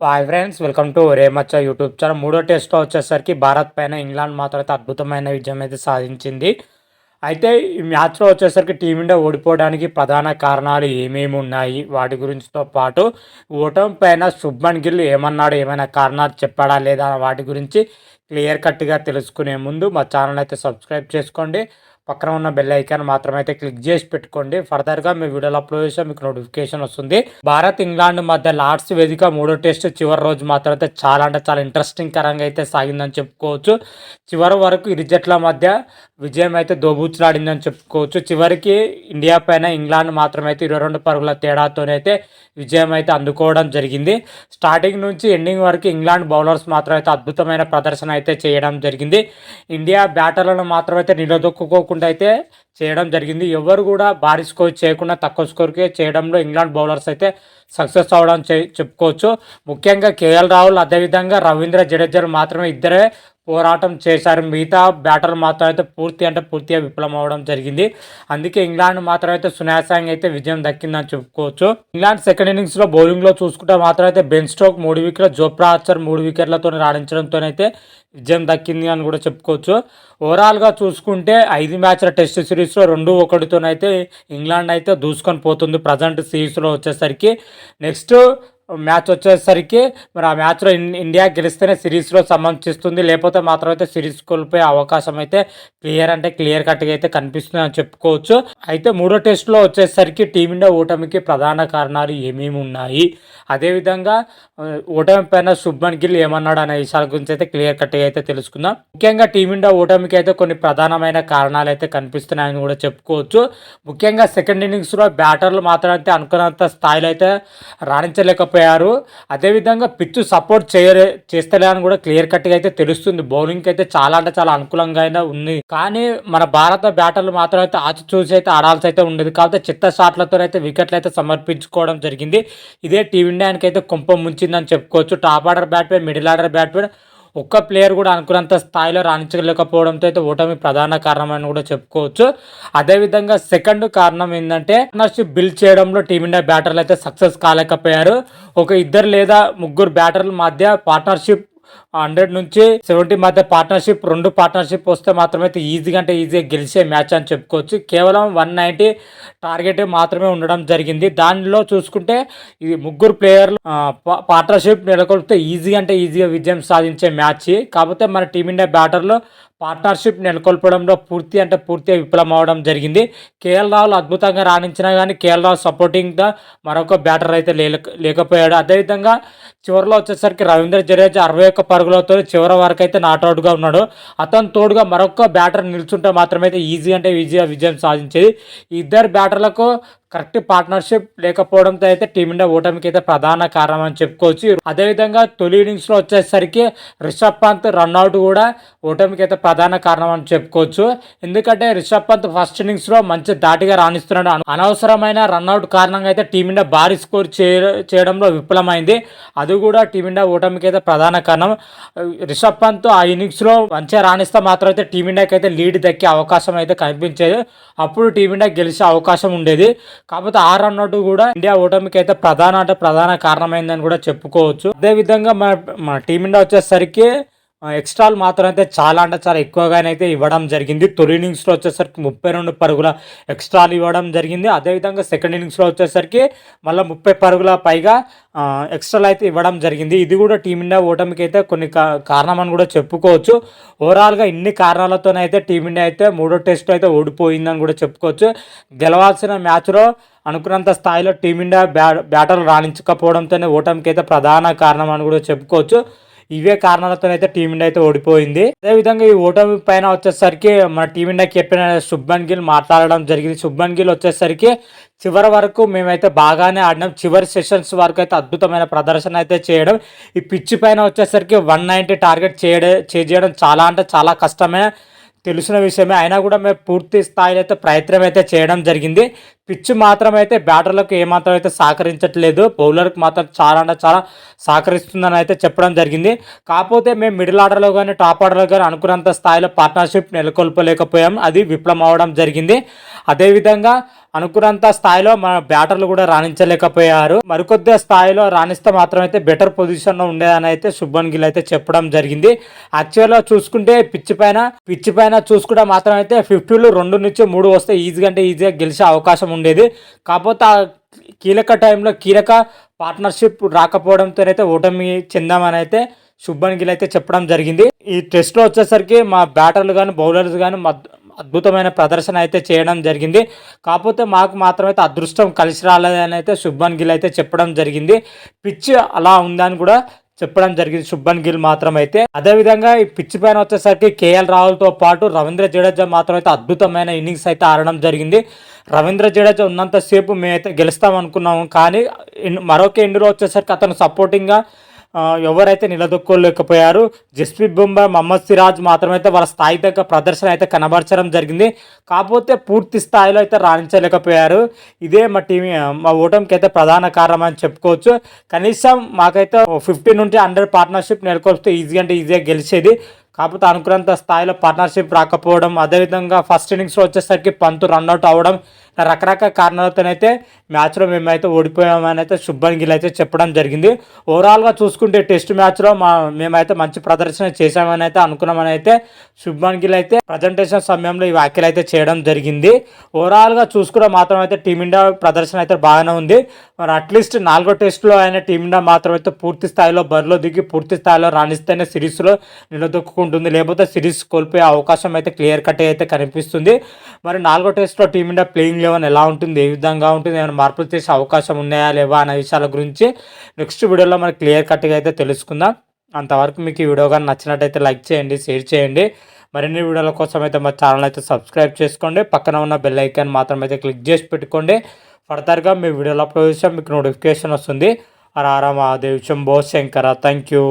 Hi friends welcome to రేమచ్చ YouTube channel మూడో టెస్ట్లో వచ్చేసరికి భారత్ పైన ఇంగ్లాండ్ మాత్రం అయితే అద్భుతమైన విజయం అయితే సాధించింది. అయితే ఈ మ్యాచ్లో వచ్చేసరికి టీమిండియా ఓడిపోవడానికి ప్రధాన కారణాలు ఏమేమి ఉన్నాయి? వాటి గురించితో పాటు ఓటమి పైన శుభ్మన్ గిల్ ఏమన్నాడు? ఏమైనా కారణాలు చెప్పాడా లేదా? వాటి గురించి క్లియర్ కట్గా తెలుసుకునే ముందు మా ఛానల్ అయితే సబ్స్క్రైబ్ చేసుకోండి. పక్కన ఉన్న బెల్ ఐకాన్ మాత్రమైతే క్లిక్ చేసి పెట్టుకోండి. ఫర్దర్గా మీ వీడియోలు అప్లోడ్ చేస్తే మీకు నోటిఫికేషన్ వస్తుంది. భారత్ ఇంగ్లాండ్ మధ్య లార్డ్స్ వేదిక మూడో టెస్ట్ చివరి రోజు మాత్రం అయితే చాలా అంటే చాలా ఇంట్రెస్టింగ్ కరంగా అయితే సాగిందని చెప్పుకోవచ్చు. చివరి వరకు ఇరు జట్ల మధ్య విజయం అయితే దోబూచులాడిందని చెప్పుకోవచ్చు. చివరికి ఇండియా పైన ఇంగ్లాండ్ మాత్రమైతే ఇరవై రెండు పరుగుల తేడాతోనైతే విజయం అయితే అందుకోవడం జరిగింది. స్టార్టింగ్ నుంచి ఎండింగ్ వరకు ఇంగ్లాండ్ బౌలర్స్ మాత్రం అయితే అద్భుతమైన ప్రదర్శన అయితే చేయడం జరిగింది. ఇండియా బ్యాటర్లను మాత్రం అయితే నిలదొక్కుకోకుండా అయితే చేయడం జరిగింది. ఎవరు కూడా భారీ స్కోర్ చేయకుండా తక్కువ స్కోర్కే చేయడంలో ఇంగ్లాండ్ బౌలర్స్ అయితే సక్సెస్ అవ్వడం చెప్పుకోవచ్చు. ముఖ్యంగా కేఎల్ రాహుల్ అదేవిధంగా రవీంద్ర జడేజాలు మాత్రమే ఇద్దరే పోరాటం చేశారు. మిగతా బ్యాటర్లు మాత్రం అయితే పూర్తి అంటే పూర్తిగా విఫలం అవ్వడం జరిగింది. అందుకే ఇంగ్లాండ్ మాత్రం అయితే సునాయాసంగా అయితే విజయం దక్కిందని చెప్పుకోవచ్చు. ఇంగ్లాండ్ సెకండ్ ఇన్నింగ్స్లో బౌలింగ్లో చూసుకుంటే మాత్రం అయితే బెన్ స్టోక్ మూడు వికెట్లు జోప్రా ఆర్చర్ మూడు వికెట్లతో రాణించడంతోనైతే విజయం దక్కింది అని కూడా చెప్పుకోవచ్చు. ఓవరాల్గా చూసుకుంటే ఐదు మ్యాచ్ల టెస్ట్ సిరీస్లో రెండు ఒకటితోనైతే ఇంగ్లాండ్ అయితే దూసుకొని పోతుంది. ప్రజెంట్ సిరీస్లో వచ్చేసరికి. నెక్స్ట్ మ్యాచ్ వచ్చేసరికి మరి ఆ మ్యాచ్లో ఇండియా గెలిస్తేనే సిరీస్లో సంబంధిస్తుంది. లేకపోతే మాత్రం అయితే సిరీస్ కోల్పోయే అవకాశం అయితే క్లియర్ అంటే క్లియర్ కట్గా అయితే కనిపిస్తుంది అని చెప్పుకోవచ్చు. అయితే మూడో టెస్ట్లో వచ్చేసరికి టీమిండియా ఓటమికి ప్రధాన కారణాలు ఏమేమి ఉన్నాయి? అదేవిధంగా ఓటమి పైన శుభ్మన్ గిల్ ఏమన్నాడు అనే విషయాల గురించి అయితే క్లియర్ కట్గా అయితే తెలుసుకుందాం. ముఖ్యంగా టీమిండియా ఓటమికి అయితే కొన్ని ప్రధానమైన కారణాలు అయితే కనిపిస్తున్నాయని కూడా చెప్పుకోవచ్చు. ముఖ్యంగా సెకండ్ ఇన్నింగ్స్లో బ్యాటర్లు మాత్రం అయితే అనుకున్నంత స్థాయిలో అయితే రాణించలేకపోయారు. అదేవిధంగా పిచ్చు సపోర్ట్ చేయలే చేస్తలే అని కూడా క్లియర్ కట్గా అయితే తెలుస్తుంది. బౌలింగ్కి అయితే చాలా అంటే చాలా అనుకూలంగా అయినా ఉంది. కానీ మన భారత బ్యాటర్లు మాత్రం అయితే ఆచి చూసి అయితే ఆడాల్సి అయితే ఉండేది. కాబట్టి చిత్త షాట్లతో అయితే వికెట్లు అయితే సమర్పించుకోవడం జరిగింది. ఇదే టీమిండియానికి అయితే కుంపం ముంచిందని చెప్పుకోవచ్చు. Top order batsmen middle order batsmen ఒక్క ప్లేయర్ కూడా అనుకున్నంత స్థాయిలో రాణించలేకపోవడంతో అయితే ఓటమి ప్రధాన కారణం అని కూడా చెప్పుకోవచ్చు. అదేవిధంగా సెకండ్ కారణం ఏంటంటే పార్ట్నర్షిప్ బిల్డ్ చేయడంలో టీమిండియా బ్యాటర్లు అయితే సక్సెస్ కాలేకపోయారు. ఒక ఇద్దరు లేదా ముగ్గురు బ్యాటర్ల మధ్య పార్ట్నర్షిప్ హండ్రెడ్ నుంచి సెవెంటీ మధ్య పార్ట్నర్షిప్ రెండు పార్ట్నర్షిప్ వస్తే మాత్రమే ఈజీగా అంటే ఈజీగా గెలిచే మ్యాచ్ అని చెప్పుకోవచ్చు. కేవలం వన్ నైంటీ టార్గెట్ మాత్రమే ఉండడం జరిగింది. దానిలో చూసుకుంటే ఇది ముగ్గురు ప్లేయర్లు పార్ట్నర్షిప్ నెలకొల్పితే ఈజీగా అంటే ఈజీగా విజయం సాధించే మ్యాచ్. కాకపోతే మన టీమిండియా బ్యాటర్లో పార్ట్నర్షిప్ నెలకొల్పడంలో పూర్తి అంటే పూర్తిగా విఫలం అవడం జరిగింది. కేఎల్ రాహుల్ అద్భుతంగా రాణించినా కానీ కేఎల్ రాహుల్ సపోర్టింగ్గా మరొక బ్యాటర్ అయితే లేకపోయాడు. అదేవిధంగా చివరిలో వచ్చేసరికి రవీంద్ర జడేజా అరవై ఒక్క పరుగులతో చివరి వరకు అయితే నాట్అవుట్గా ఉన్నాడు. అతను తోడుగా మరొక బ్యాటర్ నిల్చుంటే మాత్రమే అయితే ఈజీ అంటే ఈజీగా విజయం సాధించేది. ఇద్దరు బ్యాటర్లకు కరెక్ట్ పార్ట్నర్షిప్ లేకపోవడంతో అయితే టీమిండియా ఓటమికి అయితే ప్రధాన కారణం అని చెప్పుకోవచ్చు. అదేవిధంగా తొలి ఇన్నింగ్స్లో వచ్చేసరికి రిషబ్ పంత్ రన్అట్ కూడా ఓటమికి అయితే ప్రధాన కారణం అని చెప్పుకోవచ్చు. ఎందుకంటే రిషబ్ పంత్ ఫస్ట్ ఇన్నింగ్స్లో మంచి దాటిగా రాణిస్తున్నాడు. అనవసరమైన రన్అట్ కారణంగా అయితే టీమిండియా భారీ స్కోర్ చేయడంలో విఫలమైంది. అది కూడా టీమిండియా ఓటమికి అయితే ప్రధాన కారణం. రిషబ్ పంత్ ఆ ఇన్నింగ్స్లో మంచిగా రాణిస్తే మాత్రం అయితే టీమిండియాకి అయితే లీడ్ దక్కే అవకాశం అయితే కనిపించేది. అప్పుడు టీమిండియా గెలిచే అవకాశం ఉండేది. కాకపోతే ఆ అన్నట్టు కూడా ఇండియా ఓటమికి అయితే ప్రధాన అంటే ప్రధాన కారణమైందని కూడా చెప్పుకోవచ్చు. అదేవిధంగా మన మన టీమిండియా వచ్చేసరికి ఎక్స్ట్రాలు మాత్రం అయితే చాలా అంటే చాలా ఎక్కువగానైతే ఇవ్వడం జరిగింది. తొలి ఇన్నింగ్స్లో వచ్చేసరికి ముప్పై రెండు పరుగుల ఎక్స్ట్రాలు ఇవ్వడం జరిగింది. అదేవిధంగా సెకండ్ ఇన్నింగ్స్లో వచ్చేసరికి మళ్ళీ ముప్పై పరుగుల పైగా ఎక్స్ట్రాలు అయితే ఇవ్వడం జరిగింది. ఇది కూడా టీమిండియా ఓటమికి అయితే కొన్ని కారణం అని కూడా చెప్పుకోవచ్చు. ఓవరాల్గా ఇన్ని కారణాలతోనైతే టీమిండియా అయితే మూడో టెస్ట్ అయితే ఓడిపోయిందని కూడా చెప్పుకోవచ్చు. గెలవాల్సిన మ్యాచ్లో అనుకున్నంత స్థాయిలో టీమిండియా బ్యా బ్యాటర్లు రాణించకపోవడంతోనే ఓటమికి అయితే ప్రధాన కారణం అని కూడా చెప్పుకోవచ్చు. ఇవే కారణాలతోనైతే టీమిండియా అయితే ఓడిపోయింది. అదేవిధంగా ఈ ఓటమి పైన వచ్చేసరికి మన టీమిండియా కెప్టెన్ శుభ్మన్ గిల్ మాట్లాడడం జరిగింది. శుభ్మన్ గిల్ వచ్చేసరికి చివరి వరకు మేమైతే బాగానే ఆడినాం. చివరి సెషన్స్ వరకు అయితే అద్భుతమైన ప్రదర్శన అయితే చేయడం. ఈ పిచ్ పైన వచ్చేసరికి వన్ నైంటీ టార్గెట్ చేయడం చేయడం చాలా అంటే చాలా కష్టమే. తెలిసిన విషయమే. అయినా కూడా మేము పూర్తి స్థాయిలో అయితే ప్రయత్నం అయితే చేయడం జరిగింది. పిచ్ మాత్రం అయితే బ్యాటర్లకు ఏమాత్రం అయితే సహకరించట్లేదు. బౌలర్కి మాత్రం చాలా అంటే చాలా సహకరిస్తుందని అయితే చెప్పడం జరిగింది. కాకపోతే మేము మిడిల్ ఆర్డర్లో కానీ టాప్ ఆర్డర్లో కానీ అనుకున్నంత స్థాయిలో పార్ట్నర్షిప్ నెలకొల్పలేకపోయాం. అది విఫలం అవడం జరిగింది. అదేవిధంగా అనుకున్నంత స్థాయిలో మన బ్యాటర్లు కూడా రాణించలేకపోయారు. మరికొద్ది స్థాయిలో రాణిస్తే మాత్రం అయితే బెటర్ పొజిషన్లో ఉండేదని అయితే శుభన్ గిల్ అయితే చెప్పడం జరిగింది. యాక్చువల్గా చూసుకుంటే పిచ్ పైన పిచ్ పైన చూసుకుంటే మాత్రం అయితే ఫిఫ్టీలు రెండు నుంచి మూడు వస్తే ఈజీగా అంటే ఈజీగా గెలిచే అవకాశం ఉండేది. కాకపోతే ఆ కీలక టైంలో కీలక పార్ట్నర్షిప్ రాకపోవడంతో అయితే ఓటమి చెందామని అయితే శుభన్ గిల్ అయితే చెప్పడం జరిగింది. ఈ టెస్ట్లో వచ్చేసరికి మా బ్యాటర్లు కానీ బౌలర్స్ కానీ అద్భుతమైన ప్రదర్శన అయితే చేయడం జరిగింది. కాకపోతే మాకు మాత్రమైతే అదృష్టం కలిసి రాలేదని అయితే శుభన్ గిల్ అయితే చెప్పడం జరిగింది. పిచ్ అలా ఉందని కూడా చెప్పడం జరిగింది. శుభన్ గిల్ మాత్రం అయితే అదేవిధంగా ఈ పిచ్ పైన వచ్చేసరికి కేఎల్ రాహుల్తో పాటు రవీంద్ర జడేజా మాత్రం అయితే అద్భుతమైన ఇన్నింగ్స్ అయితే ఆడడం జరిగింది. రవీంద్ర జడేజా ఉన్నంతసేపు మేమైతే గెలుస్తాం అనుకున్నాము కానీ మరొక ఎండులో వచ్చేసరికి అతను సపోర్టింగ్గా ఎవరైతే నిలదొక్కోలేకపోయారు జస్ప్రీత్ బుమ్రా మహమ్మద్ సిరాజ్ మాత్రమైతే వాళ్ళ స్థాయి దగ్గర ప్రదర్శన అయితే కనబరచడం జరిగింది. కాకపోతే పూర్తి స్థాయిలో అయితే రాణించలేకపోయారు. ఇదే మా టీం మా ఓటమికి అయితే ప్రధాన కారణం అని చెప్పుకోవచ్చు. కనీసం మాకైతే ఫిఫ్టీ నుండి హండ్రెడ్ పార్ట్నర్షిప్ నెలకొల్పితే ఈజీ అంటే ఈజీగా గెలిచేది. కాకపోతే అనుకున్నంత స్థాయిలో పార్ట్నర్షిప్ రాకపోవడం అదేవిధంగా ఫస్ట్ ఇన్నింగ్స్లో వచ్చేసరికి పంతు రన్అట్ అవ్వడం రకరకాల కారణాలతోనైతే మ్యాచ్లో మేమైతే ఓడిపోయామని అయితే శుభన్ గిల్ అయితే చెప్పడం జరిగింది. ఓవరాల్గా చూసుకుంటే టెస్ట్ మ్యాచ్లో మా మేమైతే మంచి ప్రదర్శన చేశామని అయితే అనుకున్నామని అయితే శుభన్ గిల్ అయితే ప్రజెంటేషన్ సమయంలో ఈ వ్యాఖ్యలు అయితే చేయడం జరిగింది. ఓవరాల్గా చూసుకుంటే మాత్రం అయితే టీమిండియా ప్రదర్శన అయితే బాగానే ఉంది. మరి అట్లీస్ట్ నాలుగో టెస్ట్లో ఆయన టీమిండియా మాత్రం అయితే పూర్తి స్థాయిలో బరిలో దిగి పూర్తి స్థాయిలో రాణిస్తేనే సిరీస్లో నిలదొక్కుంటుంది లేకపోతే సిరీస్ కోల్పోయే అవకాశం అయితే క్లియర్ కట్ అయితే కనిపిస్తుంది. మరి నాలుగో టెస్ట్లో టీమిండియా ప్లేయింగ్ లెవెన్ ఎలా ఉంటుంది? ఏ విధంగా ఉంటుంది? ఏమైనా మార్పులు చేసే అవకాశం ఉన్నాయా లేవా అనే విషయాల గురించి నెక్స్ట్ వీడియోలో మనకి క్లియర్ కట్గా అయితే తెలుసుకుందాం. అంతవరకు మీకు ఈ వీడియో కానీ నచ్చినట్టయితే లైక్ చేయండి షేర్ చేయండి. మరిన్ని వీడియోల కోసం అయితే మా ఛానల్ అయితే సబ్స్క్రైబ్ చేసుకోండి. పక్కన ఉన్న బెల్ ఐకాన్ మాత్రం అయితే క్లిక్ చేసి పెట్టుకోండి. ఫర్దర్గా మీ వీడియోలో అప్లోడ్ చేసాం మీకు నోటిఫికేషన్ వస్తుంది. రారా మహాదేవ్ శంభో శంకర. Thank you